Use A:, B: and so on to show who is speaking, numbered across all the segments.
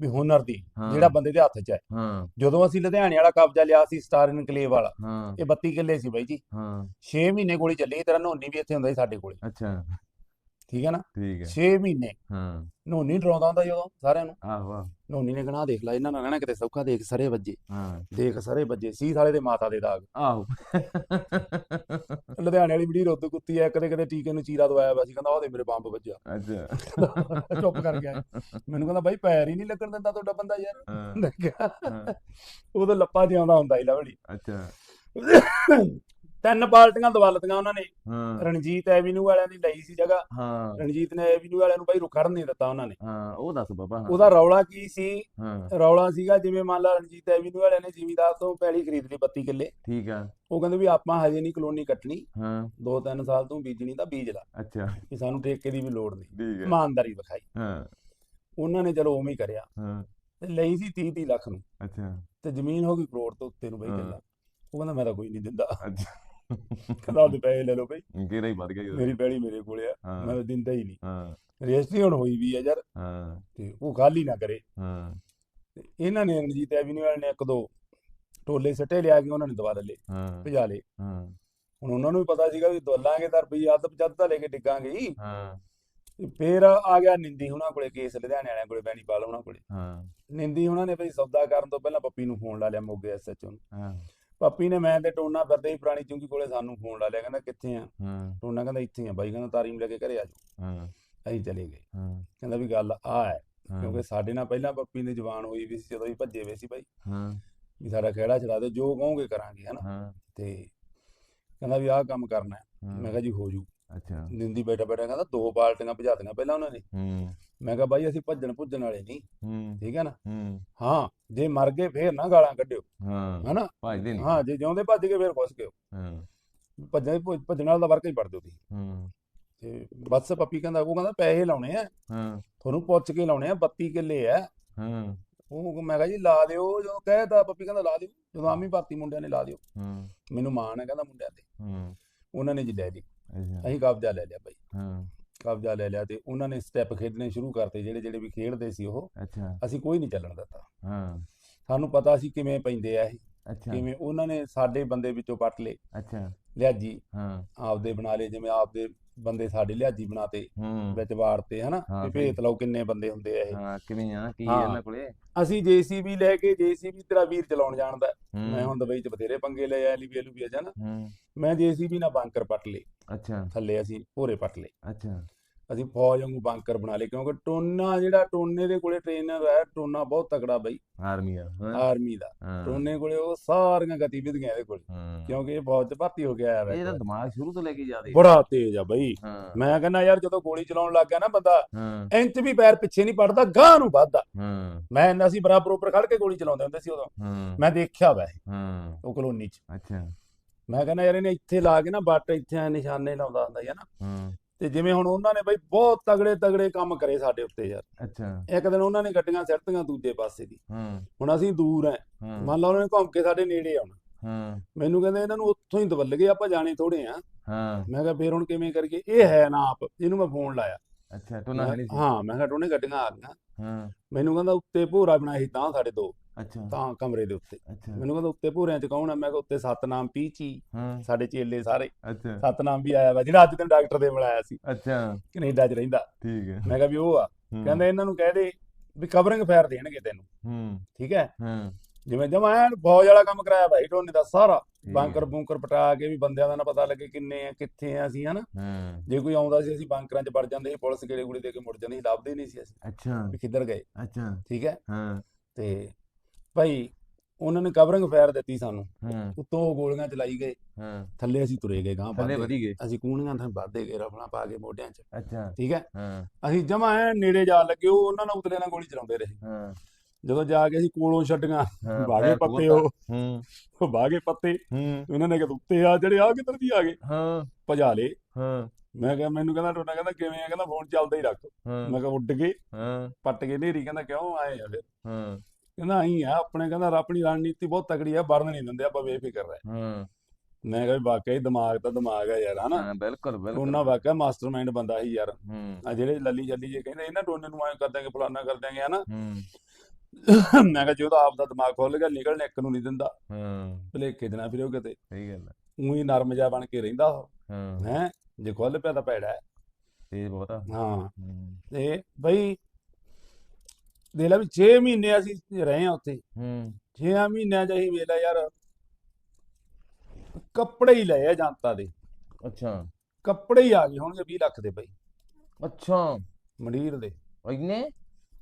A: ਵੀ ਹੁਨਰ ਦੀ
B: ਹਾਂ।
A: ਜਿਹੜਾ ਬੰਦੇ ਦੇ ਹੱਥ 'ਚ ਹੈ।
B: ਹਾਂ।
A: ਜਦੋਂ ਅਸੀਂ ਲੁਧਿਆਣੇ ਵਾਲਾ ਕਬਜ਼ਾ ਲਿਆ ਸੀ ਸਟਾਰ ਇਨਕਲੇਵ ਵਾਲਾ
B: ਹਾਂ।
A: ਇਹ 32 ਕਿੱਲੇ ਸੀ ਬਾਈ ਜੀ।
B: ਹਾਂ।
A: 6 ਮਹੀਨੇ ਕੋਲੇ ਚੱਲੀ ਤੇਰਾ ਨੋਨੀ ਵੀ ਇੱਥੇ ਹੁੰਦਾ ਸੀ ਸਾਡੇ ਕੋਲੇ।
B: ਅੱਛਾ।
A: ਠੀਕ ਹੈ ਨਾ?
B: ਠੀਕ ਹੈ।
A: 6 ਮਹੀਨੇ।
B: ਹਾਂ।
A: ਨੋਨੀ ਡਰਾਉਂਦਾ ਹੁੰਦਾ ਜਦੋਂ ਸਾਰਿਆਂ ਨੂੰ।
B: ਆਹੋ ਆਹੋ,
A: ਨੋਨੀ ਨੇ ਕਹਣਾ ਦੇਖ ਲੈ ਇਹਨਾਂ ਨੂੰ ਕਹਿਣਾ ਕਿਤੇ ਸੌਖਾ ਦੇਖ ਸਰੇ ਵੱਜੇ।
B: ਹਾਂ
A: ਦੇਖ ਸਰੇ ਵੱਜੇ ਸੀ ਸਾਲੇ ਦੇ ਮਾਤਾ ਦੇ ਦਾਗ।
B: ਆਹੋ।
A: ਲੁਧਿਆਣੇ ਵਾਲੀ ਬੜੀ ਰੁੱਤ ਕੁੱਤੀ ਐ ਕਦੇ ਕਦੇ ਟੀਕੇ ਨੂੰ ਚੀਰਾ ਦਵਾਇਆ ਵਾ ਸੀ ਕਹਿੰਦਾ ਉਹਦੇ ਮੇਰੇ ਬੰਬ ਵੱਜਿਆ।
B: ਅੱਛਾ।
A: ਚੁੱਪ ਕਰ ਗਿਆ। ਮੈਨੂੰ ਕਹਿੰਦਾ ਬਾਈ ਪੈਰ ਹੀ ਨਹੀਂ ਲੱਗਣ ਦਿੰਦਾ ਤੁਹਾਡਾ ਬੰਦਾ ਯਾਰ।
B: ਹਾਂ। ਹਾਂ,
A: ਉਦੋਂ ਲੱਪਾ ਜਿਉਂਦਾ ਹੁੰਦਾ ਸੀ ਲਵੜੀ
B: ਅੱਛਾ।
A: ਤਿੰਨ ਪਾਰਟੀਆਂ ਦਵਾ ਲਤੀਆਂ ਉਹਨਾਂ ਨੇ।
B: ਹਾਂ।
A: ਰਣਜੀਤ ਐਵੀਨਿਊ ਵਾਲਿਆਂ ਦੀ ਲਈ ਸੀ ਜਗ੍ਹਾ।
B: ਹਾਂ।
A: ਰਣਜੀਤ ਨੇ ਐਵੀਨਿਊ ਵਾਲਿਆਂ ਨੂੰ ਬਾਈ ਰੁਕਣ ਨਹੀਂ ਦਿੱਤਾ ਉਹਨਾਂ ਨੇ।
B: ਹਾਂ ਉਹ ਦੱਸ ਬਾਬਾ। ਹਾਂ।
A: ਉਹਦਾ ਰੌਲਾ ਕੀ ਸੀ?
B: ਹਾਂ।
A: ਰੌਲਾ ਸੀਗਾ ਜਿਵੇਂ ਮੰਨ ਲਾ ਰਣਜੀਤ ਐਵੀਨਿਊ ਵਾਲਿਆਂ ਨੇ ਜ਼ਿਮੀਦਾਰ ਤੋਂ ਪੈਲੀ ਖਰੀਦ ਲਈ 32 ਕਿੱਲੇ।
B: ਠੀਕ ਆ।
A: ਉਹ ਕਹਿੰਦੇ ਵੀ ਆਪਾਂ ਹਜੇ ਨਹੀਂ ਕਲੋਨੀ ਕੱਟਣੀ।
B: ਹਾਂ।
A: 2-3 ਸਾਲ ਤੋਂ ਬੀਜਣੀ ਤਾਂ ਬੀਜ ਲਾ।
B: ਅੱਛਾ।
A: ਕਿ ਸਾਨੂੰ ਠੇਕੇ ਦੀ ਵੀ ਲੋੜ ਨਹੀਂ। ਇਮਾਨਦਾਰੀ ਵਿਖਾਈ।
B: ਹਾਂ।
A: ਉਹਨਾਂ ਨੇ ਚਲੋ ਉਵੇਂ ਹੀ ਕਰਿਆ।
B: ਹਾਂ।
A: ਤੇ ਲਈ ਸੀ 30 30 ਲੱਖ ਨੂੰ।
B: ਅੱਛਾ।
A: ਤੇ ਜ਼ਮੀਨ ਹੋ ਗਈ ਕਰੋੜ ਤੋਂ ਉੱਤੇ ਨੂੰ ਬਈ। ਕਿੱਲਾ। ਉਹ ਕਹਿੰਦਾ ਮੈਂ ਤਾਂ ਕੋਈ ਨਹੀਂ ਦਿੰਦਾ।
B: ਅੱਛਾ।
A: ਕਹਿੰਦਾ ਉਹਦੇ ਪੈਸੇ ਲੈ ਲਓ ਬਈ।
B: ਕਿਹੜਾ ਹੀ ਵੱਧ ਗਿਆ
A: ਮੇਰੀ ਪੈਲੀ ਮੇਰੇ ਕੋਲੇ ਆ ਮੈਂ ਦਿੰਦਾ ਹੀ ਨਹੀਂ।
B: ਹਾਂ।
A: ਰਜਿਸਟਰੀ ਹੁਣ ਹੋਈ ਵੀ ਆ ਯਾਰ।
B: ਹਾਂ।
A: ਤੇ ਉਹ ਗੱਲ ਹੀ ਨਾ ਕਰੇ।
B: ਹਾਂ।
A: ਇਹਨਾਂ ਨੇ ਰਣਜੀਤ ਐਵੀਨਿਊ ਨੇ ਇੱਕ ਦੋ ਟੋਲੇ ਸੱਟੇ ਲਿਆ ਕੇ ਉਹਨਾਂ ਨੇ ਦਵਾ ਲਏ
B: ਹਾਂ।
A: ਭਜਾ ਲਏ।
B: ਹਾਂ।
A: ਹੁਣ ਉਹਨਾਂ ਨੂੰ ਵੀ ਪਤਾ ਸੀਗਾ ਵੀ ਦਵਾਲਾਂਗੇ ਤਾਂ ਰੁਪਈਆ ਅੱਧ ਪਚੱਧ ਤਾਂ ਲੈ ਕੇ ਡਿੱਗਾਂਗੇ ਹੀ।
B: ਹਾਂ।
A: ਤੇ ਫੇਰ ਆ ਗਿਆ ਨਿੰਦੀ ਉਹਨਾਂ ਕੋਲੇ ਕੇਸ ਲੁਧਿਆਣੇ ਵਾਲਿਆਂ ਕੋਲੇ ਬੈਣੀਪਾਲ ਉਹਨਾਂ ਕੋਲੇ।
B: ਹਾਂ।
A: ਨਿੰਦੀ ਉਹਨਾਂ ਨੇ ਬਈ ਸੌਦਾ ਕਰਨ ਤੋਂ ਪਹਿਲਾਂ ਪੱਪੀ ਨੂੰ ਫੋਨ ਲਾ ਲਿਆ ਮੋਗੇ ਐਸਐਚਓ ਨੂੰ।
B: ਹਾਂ।
A: ਪੱਪੀ ਨੇ ਮੈਂ ਤੇ ਟੋਨਾ ਫਿਰਦੇ ਹੀ ਪੁਰਾਣੀ ਚੁੰਗੀ ਕੋਲੇ ਸਾਨੂੰ ਫੋਨ ਲਾ ਲਿਆ ਕਹਿੰਦਾ ਕਿੱਥੇ ਆ?
B: ਹਾਂ।
A: ਟੋਨਾ ਕਹਿੰਦਾ ਇੱਥੇ ਆ ਬਾਈ ਕਹਿੰਦਾ ਤਾਰੀ ਨੂੰ ਲੈ ਕੇ ਘਰੇ ਆ ਜਾਓ।
B: ਹਾਂ।
A: ਅਸੀਂ ਚਲੇ ਗਏ।
B: ਹਾਂ।
A: ਕਹਿੰਦਾ ਵੀ ਗੱਲ ਆ ਹੈ ਕਿਉਂਕਿ ਸਾਡੇ ਨਾਲ ਪਹਿਲਾਂ ਪੱਪੀ ਦੀ ਜ਼ੁਬਾਨ ਹੋਈ ਵੀ ਸੀ ਜਦੋਂ ਹੀ ਭੱਜੇ ਵੇ ਸੀ ਬਾਈ।
B: ਹਾਂ।
A: ਵੀ ਸਾਡਾ ਖਹਿੜਾ ਚਲਾ ਦਿਓ ਜੋ ਕਹੋਗੇ ਕਰਾਂਗੇ ਹਨਾ? ਤੇ ਕਹਿੰਦਾ ਵੀ ਆਹ ਕੰਮ ਕਰਨਾ ਮੈਂ ਕਿਹਾ ਜੀ ਹੋ ਜੂ।
B: ਅੱਛਾ।
A: ਨਿੰਦੀ ਬੈਠਾ ਬੈਠਾ ਕਹਿੰਦਾ ਦੋ ਬਾਲਟੀਆਂ ਭਜਾਤੀਆਂ ਪਹਿਲਾਂ ਉਹਨਾਂ ਨੇ।
B: ਹੂੰ।
A: ਮੈਂ ਕਿਹਾ ਬਾਈ ਅਸੀਂ ਭੱਜਣ ਭੁੱਜਣ ਵਾਲੇ ਨਹੀਂ
B: ਹੂੰ
A: ਠੀਕ ਹੈ ਨਾ?
B: ਹੂੰ।
A: ਹਾਂ ਜੇ ਮਰ ਗਏ ਫੇਰ ਨਾ ਗਾਲਾਂ ਕੱਢਿਓ
B: ਹਾਂ
A: ਹਨਾ?
B: ਭਜਦੇ ਨਹੀਂ
A: ਹਾਂ ਜੇ ਜਿਉਂਦੇ ਭੱਜ ਗਏ ਫੇਰ ਕੁਛ ਗਿਓ
B: ਹਾਂ।
A: ਭੱਜਣ ਭੱਜਣ ਵਾਲਾ ਦਾ ਵਰਕ ਹੀ ਪੜ ਦਿਓ ਤੁਸੀਂ।
B: ਹੂੰ।
A: ਤੇ ਬਸ ਪੱਪੀ ਕਹਿੰਦਾ ਉਹ ਕਹਿੰਦਾ ਪੈਸੇ ਲਾਉਣੇ ਆ।
B: ਹਾਂ।
A: ਤੁਹਾਨੂੰ ਪੁੱਛ ਕੇ ਲਾਉਣੇ ਆ 32 ਕਿੱਲੇ ਆ।
B: ਹਾਂ।
A: ਉਹ ਮੈਂ ਕਿਹਾ ਜੀ ਲਾ ਦਿਓ ਜਦੋਂ ਕਹਿਤਾ ਪੱਪੀ ਕਹਿੰਦਾ ਲਾ ਦਿਓ ਜਦੋਂ ਆਮੀ ਭਾਤੀ ਮੁੰਡਿਆਂ ਨੇ ਲਾ ਦਿਓ।
B: ਹੂੰ।
A: ਮੈਨੂੰ ਮਾਣ ਹੈ ਕਹਿੰਦਾ ਮੁੰਡਿਆਂ ਤੇ।
B: ਹੂੰ।
A: ਉਹਨਾਂ ਨੇ ਜੀ ਲੈ ਲਈ। ਅਸੀਂ ਕਬਜ਼ਾ ਲੈ ਲਿਆ ਬਾਈ।
B: ਹਾਂ।
A: ਕਬਜ਼ਾ ਲੈ ਲਿਆ ਤੇ ਉਹਨਾਂ ਨੇ ਸਟੈਪ ਖੇਡਣੇ ਸ਼ੁਰੂ ਕਰਤੇ ਜਿਹੜੇ ਜਿਹੜੇ ਵੀ ਖੇਡਦੇ ਸੀ ਉਹ।
B: ਅੱਛਾ।
A: ਅਸੀਂ ਕੋਈ ਨਹੀਂ ਚੱਲਣ ਦਿੱਤਾ।
B: ਹਾਂ।
A: ਸਾਨੂੰ ਪਤਾ ਸੀ ਕਿਵੇਂ ਪੈਂਦੇ ਆ ਇਹ
B: ਅੱਛਾ।
A: ਕਿਵੇਂ ਉਹਨਾਂ ਨੇ ਸਾਡੇ ਬੰਦੇ ਵਿੱਚੋਂ ਪੱਟ ਲਏ।
B: ਅੱਛਾ।
A: ਲਿਆਜੀ।
B: ਹਾਂ।
A: ਆਪਦੇ ਬਣਾ ਲਏ ਜਿਵੇਂ ਆਪਦੇ ਬੰਦੇ ਸਾਡੇ ਲਿਆਜੀ ਬਣਾਤੇ ਵਿੱਚ ਵਾੜਤੇ ਹਨਾ?
B: ਸਹੀ।
A: ਭੇਤ ਲਓ ਕਿੰਨੇ ਬੰਦੇ ਹੁੰਦੇ ਆ ਇਹ।
B: ਹਾਂ ਕਿਵੇਂ ਆ ਕੀ। ਇਹਨਾਂ ਕੋਲੇ?
A: ਅਸੀਂ ਜੀਸੀਬੀ ਲੈ ਕੇ ਜੀਸੀਬੀ ਤੇਰਾ ਵੀਰ ਚਲਾਉਣ ਜਾਣਦਾ। ਮੈਂ ਹੁਣ ਦੁਬਈ ਚ ਬਥੇਰੇ ਪੰਗੇ ਲਏ ਐਲੀ ਵੇਲੂ ਵੀ ਜਾਣਾ ਮੈਂ ਜੀਸੀਬੀ ਨਾਲ ਬੰਕਰ ਪੱਟ ਲਏ।
B: ਅੱਛਾ।
A: ਥੱਲੇ ਅਸੀਂ ਭੋਰੇ ਪੱਟ ਲਏ।
B: ਅੱਛਾ।
A: ਅਸੀਂ ਫੌਜ ਵਾਂਗੂ ਬੰਕਰ ਬਣਾ ਲਏ ਕਿਉਂਕਿ ਟੋਨਾ ਜਿਹੜਾ ਟੋਨੇ ਦੇ ਕੋਲੇ ਟ੍ਰੇਨਰ ਹੈ ਟੋਨਾ ਬਹੁਤ ਤਕੜਾ ਬਈ।
B: ਆਰਮੀ ਆ ਹਾਂ?
A: ਆਰਮੀ ਦਾ।
B: ਹਾਂ।
A: ਟੋਨੇ ਕੋਲੇ ਉਹ ਸਾਰੀਆਂ ਗਤੀਵਿਧੀਆਂ ਇਹਦੇ ਕੋਲੇ
B: ਹਾਂ।
A: ਕਿਉਂਕਿ ਇਹ ਫੌਜ ਚ ਭਰਤੀ ਹੋ ਗਿਆ ਹੈ
B: ਇਹ ਤਾਂ ਦਿਮਾਗ ਸ਼ੁਰੂ ਤੋਂ ਲੈ ਕੇ ਜਾਦੇ
A: ਬੜਾ ਤੇਜ਼ ਆ ਬਈ।
B: ਹਾਂ।
A: ਮੈਂ ਕਹਿੰਦਾ ਯਾਰ ਜਦੋਂ ਗੋਲੀ ਚਲਾਉਣ ਲੱਗ ਗਿਆ ਨਾ ਬੰਦਾ
B: ਹਾਂ।
A: ਇੰਚ ਵੀ ਪੈਰ ਪਿੱਛੇ ਨਹੀਂ ਪੜਦਾ ਗਾਂ ਨੂੰ ਵੱਧਦਾ।
B: ਹਾਂ।
A: ਮੈਂ ਇੰਨਾ ਸੀ ਬਰਾਬਰ ਉੱਪਰ ਖੜ ਕੇ ਗੋਲੀ ਚਲਾਉਂਦੇ ਹੁੰਦੇ ਸੀ ਉਦੋਂ।
B: ਹਾਂ।
A: ਮੈਂ ਦੇਖਿਆ ਵੈ
B: ਹਾਂ।
A: ਉਹ ਕਲੋਨੀ ਚ।
B: ਅੱਛਾ।
A: ਮੈਂ ਕਹਿੰਦਾ ਯਾਰ ਇਹਨੇ ਇੱਥੇ ਲਾ ਕੇ ਨਾ ਬੱਟ ਇੱਥੇ ਨਿਸ਼ਾਨੇ ਲਾਉਂਦਾ ਹੁੰਦਾ ਸੀ ਨਾ?
B: ਹਾਂ।
A: ਤੇ ਜਿਵੇਂ ਹੁਣ ਉਹਨਾਂ ਨੇ ਬਈ ਬਹੁਤ ਤਗੜੇ ਤਗੜੇ ਕੰਮ ਕਰੇ ਸਾਡੇ ਉੱਤੇ ਯਾਰ।
B: ਅੱਛਾ।
A: ਇੱਕ ਦਿਨ ਉਹਨਾਂ ਨੇ ਗੱਡੀਆਂ ਸਿੱਟੀਆਂ ਦੂਜੇ ਪਾਸੇ ਦੀ।
B: ਹਾਂ।
A: ਹੁਣ ਅਸੀਂ ਦੂਰ ਐ। ਮੰਨ ਲਾ ਉਹਨਾਂ ਨੇ ਘੁੰਮ ਕੇ ਸਾਡੇ ਨੇੜੇ ਆਉਣਾ।
B: ਹਾਂ।
A: ਮੈਨੂੰ ਕਹਿੰਦੇ ਇਹਨਾਂ ਨੂੰ ਉੱਥੋਂ ਹੀ ਦਵਲ ਗਏ ਆਪਾਂ ਜਾਣੇ ਥੋੜੇ ਆ।
B: ਹਾਂ।
A: ਮੈਂ ਕਿਹਾ ਫੇਰ ਹੁਣ ਕਿਵੇਂ ਕਰੀਏ? ਇਹ ਹੈ ਨਾ ਆਪ ਇਹਨੂੰ ਮੈਂ ਫੋਨ ਲਾਇਆ।
B: ਅੱਛਾ ਟੋਨਾ ਹੈ ਨਹੀਂ ਸੀ?
A: ਹਾਂ ਮੈਂ ਕਿਹਾ ਟੋਨੇ ਗੱਡੀਆਂ ਆ ਗਈਆਂ।
B: ਹਾਂ।
A: ਮੈਨੂੰ ਕਹਿੰਦਾ ਉੱਤੇ ਭੋਰਾ ਬਣਾਇਆ ਸੀ ਤਾਂ ਸਾਡੇ ਦੋ।
B: ਅੱਛਾ।
A: ਤਾਂ ਕਮਰੇ ਦੇ ਉੱਤੇ।
B: ਅੱਛਾ।
A: ਮੈਨੂੰ ਕਹਿੰਦਾ ਉੱਤੇ ਭੋਰਿਆਂ ਚ ਕੌਣ ਆ? ਮੈਂ ਕਿਹਾ ਉੱਤੇ ਸਤਨਾਮ ਪੀਚੀ
B: ਹਾਂ।
A: ਸਾਡੇ ਚੇਲੇ ਸਾਰੇ।
B: ਅੱਛਾ।
A: ਸਤਨਾਮ ਵੀ ਆਇਆ ਵਾ ਜਿਹੜਾ ਅੱਜ ਦਿਨ ਡਾਕਟਰ ਦੇ ਮਿਲਾਇਆ ਸੀ।
B: ਅੱਛਾ।
A: ਕੈਨੇਡਾ 'ਚ ਰਹਿੰਦਾ।
B: ਠੀਕ ਹੈ।
A: ਮੈਂ ਕਿਹਾ ਵੀ ਉਹ ਆ। ਕਹਿੰਦਾ ਇਹਨਾਂ ਨੂੰ ਕਹਿ ਦੇ ਵੀ ਕਵਰਿੰਗ ਫਾਇਰ ਦੇਣਗੇ ਤੈਨੂੰ।
B: ਹੂੰ।
A: ਠੀਕ ਹੈ?
B: ਹਾਂ।
A: ਜਿਵੇਂ ਜਮਾ ਐਨ ਫੌਜ ਵਾਲਾ ਕੰਮ ਕਰਾਇਆ ਭਾਈ ਟੋਨੇ ਦਾ ਸਾਰਾ। ਬੰਕਰ ਬੂੰਕਰ ਪਟਾ ਕੇ ਵੀ ਬੰਦਿਆਂ ਦਾ ਨਾ ਪਤਾ ਲੱਗੇ ਕਿੰਨੇ ਆ ਕਿੱਥੇ ਆ ਅਸੀਂ ਹਨਾ?
B: ਹਾਂ।
A: ਜੇ ਕੋਈ ਆਉਂਦਾ ਸੀ ਅਸੀਂ ਬੰਕਰਾਂ 'ਚ ਵੜ ਜਾਂਦੇ ਸੀ ਪੁਲਿਸ ਗੇੜੇ ਗੁੜੇ ਦੇ ਕੇ ਮੁੜ ਜਾਂਦੀ ਸੀ ਲੱਭਦੇ ਨਹੀਂ ਸੀ ਅਸੀਂ।
B: ਅੱਛਾ।
A: ਵੀ ਕਿੱਧਰ ਗਏ।
B: ਅੱਛਾ।
A: ਠੀਕ ਹੈ?
B: ਹਾਂ।
A: ਤੇ ਭਾਈ ਉਹਨਾਂ ਨੇ ਕਵਰਿੰਗ ਫਾਇਰ ਦਿੱਤੀ ਸਾਨੂੰ।
B: ਹਾਂ।
A: ਉੱਤੋਂ ਉਹ ਗੋਲੀਆਂ ਚਲਾਈ ਗਏ।
B: ਹਾਂ।
A: ਥੱਲੇ ਅਸੀਂ ਤੁਰੇ ਗਏ ਗਾਂ
B: ਥੱਲੇ ਵਧੀ ਗਏ।
A: ਅਸੀਂ ਕੂਣੀਆਂ ਥਾਂ ਵੱਧਦੇ ਗਏ ਰਫਲਾਂ ਪਾ ਕੇ ਮੋਢਿਆਂ 'ਚ।
B: ਅੱਛਾ।
A: ਠੀਕ ਹੈ?
B: ਹਾਂ।
A: ਅਸੀਂ ਜਮਾ ਐ ਨੇੜੇ ਜਾ ਲੱਗੇ ਉਹ ਉਹਨਾਂ ਨਾਲ ਉਤਲੇ ਨਾਲ ਗੋਲੀ ਚਲਾਉਂਦੇ ਰਹੇ।
B: ਹਾਂ।
A: ਜਦੋਂ ਜਾ ਕੇ ਅਸੀਂ ਕੋਲੋਂ ਛੱਡੀਆਂ ਬਾਗੇ ਪੱਤੇ। ਉਹ।
B: ਹੂੰ।
A: ਉਹ ਬਾਗੇ ਪੱਤੇ। ਉਹਨਾਂ ਨੇ ਕਿ ਉੱਤੇ ਆ ਜਿਹੜੇ ਆ ਕਿੱਧਰ ਦੀ ਆ ਗਏ?
B: ਹਾਂ।
A: ਭਜਾ ਲੇ
B: ਹਾਂ।
A: ਮੈਂ ਕਿਹਾ ਮੈਨੂੰ ਕਹਿੰਦਾ ਟੋਨਾ ਕਹਿੰਦਾ ਕਿਵੇਂ ਆ? ਕਹਿੰਦਾ ਫੋਨ ਚੱਲਦਾ ਹੀ ਰੱਖ। ਮੈਂ ਕਿਹਾ ਉੱਡ ਗਏ।
B: ਹਾਂ।
A: ਪੱਟ ਕੇ ਨੇਰੀ ਕਹਿੰਦਾ ਕਿਉਂ ਆਏ ਆ ਫਿਰ?
B: ਹਾਂ।
A: ਕਹਿੰਦਾ ਆਈ ਆ ਆਪਣੇ ਕਹਿੰਦਾ ਆਪਣੀ ਰਣਨੀਤੀ ਬਹੁਤ ਤਕੜੀ ਆ ਵਰਨ ਨਹੀਂ ਦਿੰਦੇ ਆਪਾਂ ਬੇਫਿਕਰ ਰਹਿ।
B: ਹਾਂ।
A: ਮੈਂ ਕਿਹਾ ਵੀ ਵਾਕਈ ਦਿਮਾਗ ਤਾਂ ਦਿਮਾਗ ਆ ਯਾਰ ਹਨਾ?
B: ਹਾਂ ਬਿਲਕੁਲ ਬਿਲਕੁਲ।
A: ਉਹਨਾਂ ਵਾਕਿਆ ਮਾਸਟਰਮਾਈਂਡ ਬੰਦਾ ਸੀ ਯਾਰ।
B: ਹੂੰ।
A: ਆ ਜਿਹੜੇ ਲੱਲੀ ਜੱਲੀ ਜੇ ਕਹਿੰਦੇ ਇਹਨਾਂ ਟੋਨੇ ਨੂੰ ਐਂ ਕਰ ਦਾਂਗੇ ਫਲਾਨਾ ਕਰ ਦਾਂਗੇ ਹਨਾ?
B: ਹੂੰ।
A: ਮੈਂ ਕਿਹਾ ਜੇ ਉਹਦਾ ਆਪ ਦਾ ਦਿਮਾਗ ਖੁੱਲ ਗਿਆ ਨਿਕਲਣ ਇੱਕ ਨੂੰ ਨਹੀਂ ਦਿੰਦਾ।
B: ਹਾਂ।
A: ਭਲੇਖੇ ਦੇ ਨਾਲ ਫਿਰੋ ਕਿਤੇ।
B: ਸਹੀ ਗੱਲ ਆ।
A: ਉਹੀ ਨਰਮ ਜਿਹਾ ਬਣ ਕੇ ਰਹਿੰਦਾ ਉਹ।
B: ਹਾਂ।
A: ਹੈ? ਜੇ ਖੁੱਲ ਪਿਆ ਤਾਂ ਭੈੜਾ ਹੈ।
B: ਇਹ ਬਹੁਤ
A: ਹਾਂ।
B: ਹੂੰ।
A: ਤੇ ਬਈ ਦੇ ਲੈ ਵੀ 6 ਮਹੀਨੇ ਅਸੀਂ ਰਹੇ ਆ ਉੱਥੇ।
B: ਹੂੰ।
A: 6 ਮਹੀਨਿਆਂ ਚ ਅਸੀਂ ਵੇਲਾ ਯਾਰ ਕੱਪੜੇ ਹੀ ਲਏ ਆ ਜਨਤਾ ਦੇ।
B: ਅੱਛਾ।
A: ਕੱਪੜੇ ਹੀ ਆ ਗਏ ਹੋਣਗੇ 20 ਲੱਖ ਦੇ ਬਈ।
B: ਅੱਛਾ।
A: ਮੰਡੀਰ ਦੇ।
B: ਇੰਨੇ?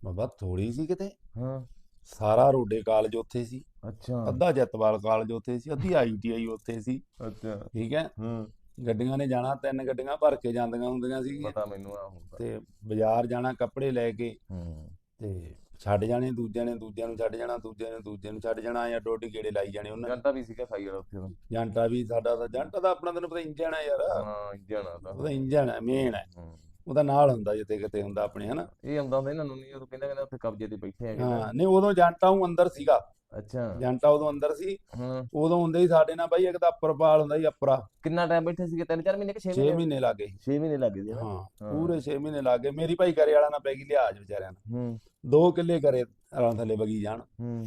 A: ਬਾਬਾ ਥੋੜੀ ਸੀ ਕਿਤੇ।
B: ਹਾਂ।
A: ਸਾਰਾ ਰੋਡੇ ਕਾਲਜ ਉੱਥੇ ਸੀ।
B: ਅੱਛਾ।
A: ਅੱਧਾ ਜੱਤਵਾਲ ਕਾਲਜ ਉੱਥੇ ਸੀ ਅੱਧੀ ਆਈਟੀਆਈ ਉੱਥੇ ਸੀ।
B: ਅੱਛਾ।
A: ਠੀਕ ਹੈ।
B: ਹਾਂ।
A: ਗੱਡੀਆਂ ਨੇ ਜਾਣਾ ਤਿੰਨ ਗੱਡੀਆਂ ਭਰ ਕੇ ਜਾਂਦੀਆਂ ਹੁੰਦੀਆਂ ਸੀ
B: ਪਤਾ ਮੈਨੂੰ ਆ ਹੁੰਦਾ।
A: ਤੇ ਬਾਜ਼ਾਰ ਜਾਣਾ ਕੱਪੜੇ ਲੈ ਕੇ।
B: ਹੂੰ।
A: ਤੇ ਛੱਡ ਜਾਣੇ ਦੂਜਿਆਂ ਨੇ ਦੂਜਿਆਂ ਨੂੰ ਛੱਡ ਜਾਣਾ ਦੂਜਿਆਂ ਨੇ ਦੂਜਿਆਂ ਨੂੰ ਛੱਡ ਜਾਣਾ ਜਾਂ ਡੋਡੀ ਗੇੜੇ ਲਾਈ ਜਾਣੇ ਉਹਨਾਂ ਨੇ।
B: ਜੰਟਾ ਵੀ ਸੀਗਾ ਵਾਲਾ ਉੱਥੇ ਦਾ
A: ਜੰਟਾ ਵੀ ਸਾਡਾ ਤਾਂ ਜੰਟਾ ਦਾ ਆਪਣਾ ਤੈਨੂੰ ਪਤਾ ਇੰਜਣ ਹੈ ਯਾਰ।
B: ਹਾਂ ਜਾਣਾ ਤਾਂ।
A: ਉਹਦਾ ਇੰਜਣ ਹੈ ਮੇਨ ਹੈ
B: ਹੂੰ।
A: ਉਹਦਾ ਨਾਲ ਹੁੰਦਾ ਜਿੱਥੇ ਕਿਤੇ ਹੁੰਦਾ ਆਪਣੇ ਹਨਾ?
B: ਇਹ ਆਉਂਦਾ ਹੁੰਦਾ ਇਹਨਾਂ ਨੂੰ ਨਹੀਂ ਉਹ ਕਹਿੰਦਾ ਕਹਿੰਦਾ ਉੱਥੇ ਕਬਜ਼ੇ ਤੇ ਬੈਠੇ ਹੈਗੇ
A: ਹਾਂ ਨਹੀਂ ਉਦੋਂ ਜੰਟਾ ਉਹ ਅੰਦਰ ਸੀਗਾ।
B: ਅੱਛਾ।
A: ਜੰਟਾ ਉਦੋਂ ਅੰਦਰ ਸੀ।
B: ਹਾਂ।
A: ਉਦੋਂ ਹੁੰਦੇ ਹੀ ਸਾਡੇ ਨਾਲ ਬਾਈ ਇੱਕ ਤਾਂ ਅੱਪਰਪਾਲ ਹੁੰਦਾ ਸੀ ਅੱਪਰਾ।
B: ਕਿੰਨਾ ਟਾਈਮ ਬੈਠੇ ਸੀਗੇ? 3-4 ਮਹੀਨੇ ਕਿ 6
A: 6
B: ਮਹੀਨੇ?
A: ਮਹੀਨੇ ਲੱਗੇ
B: 6 ਮਹੀਨੇ ਲੱਗ ਨਾ
A: ਹਾਂ। ਪੂਰੇ 6 ਮਹੀਨੇ ਲੱਗੇ ਮੇਰੀ ਭਾਈ ਕਰੇ ਵਾਲਾ ਨਾਲ ਪੈ ਗਈ ਲਿਹਾਜ਼ ਵਿਚਾਰਿਆਂ ਨੂੰ
B: ਹੂੰ।
A: ਦੋ ਕਿੱਲੇ ਕਰੇ ਰਾਂ ਥੱਲੇ ਵਗੀ ਜਾਣ।
B: ਹੂੰ।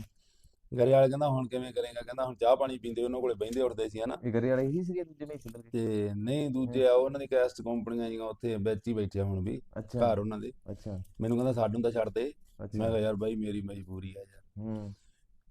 A: ਗਰੇ ਵਾਲੇ ਕਹਿੰਦਾ ਹੁਣ ਕਿਵੇਂ ਕਰੇਗਾ ਕਹਿੰਦਾ ਹੁਣ ਚਾਹ ਪਾਣੀ ਪੀਂਦੇ ਉਹਨਾਂ ਕੋਲੇ ਬਹਿੰਦੇ ਉੱਠਦੇ ਸੀ ਹਨਾ।
B: ਇਹ ਘਰੇ ਵਾਲੇ ਹੀ ਸੀਗੇ ਦੂਜੇ ਵਿੱਚ ਅੰਦਰ
A: ਤੇ ਨਹੀਂ ਦੂਜੇ ਆ ਉਹਨਾਂ ਦੀ ਕੈਸਟ ਕੰਪਨੀਆਂ ਜੀਆਂ ਉੱਥੇ ਵਿੱਚ ਹੀ ਬੈਠੇ ਆ ਹੁਣ ਵੀ
B: ਅੱਛਾ।
A: ਘਰ ਉਹਨਾਂ ਦੇ।
B: ਅੱਛਾ।
A: ਮੈਨੂੰ ਕਹਿੰਦਾ ਸਾਨੂੰ ਤਾਂ ਛੱਡ ਦੇ। ਮੈਂ ਕਿਹਾ ਯਾਰ ਬਾਈ ਮੇਰੀ ਮਜਬੂਰੀ ਆ ਯਾਰ।
B: ਹੂੰ।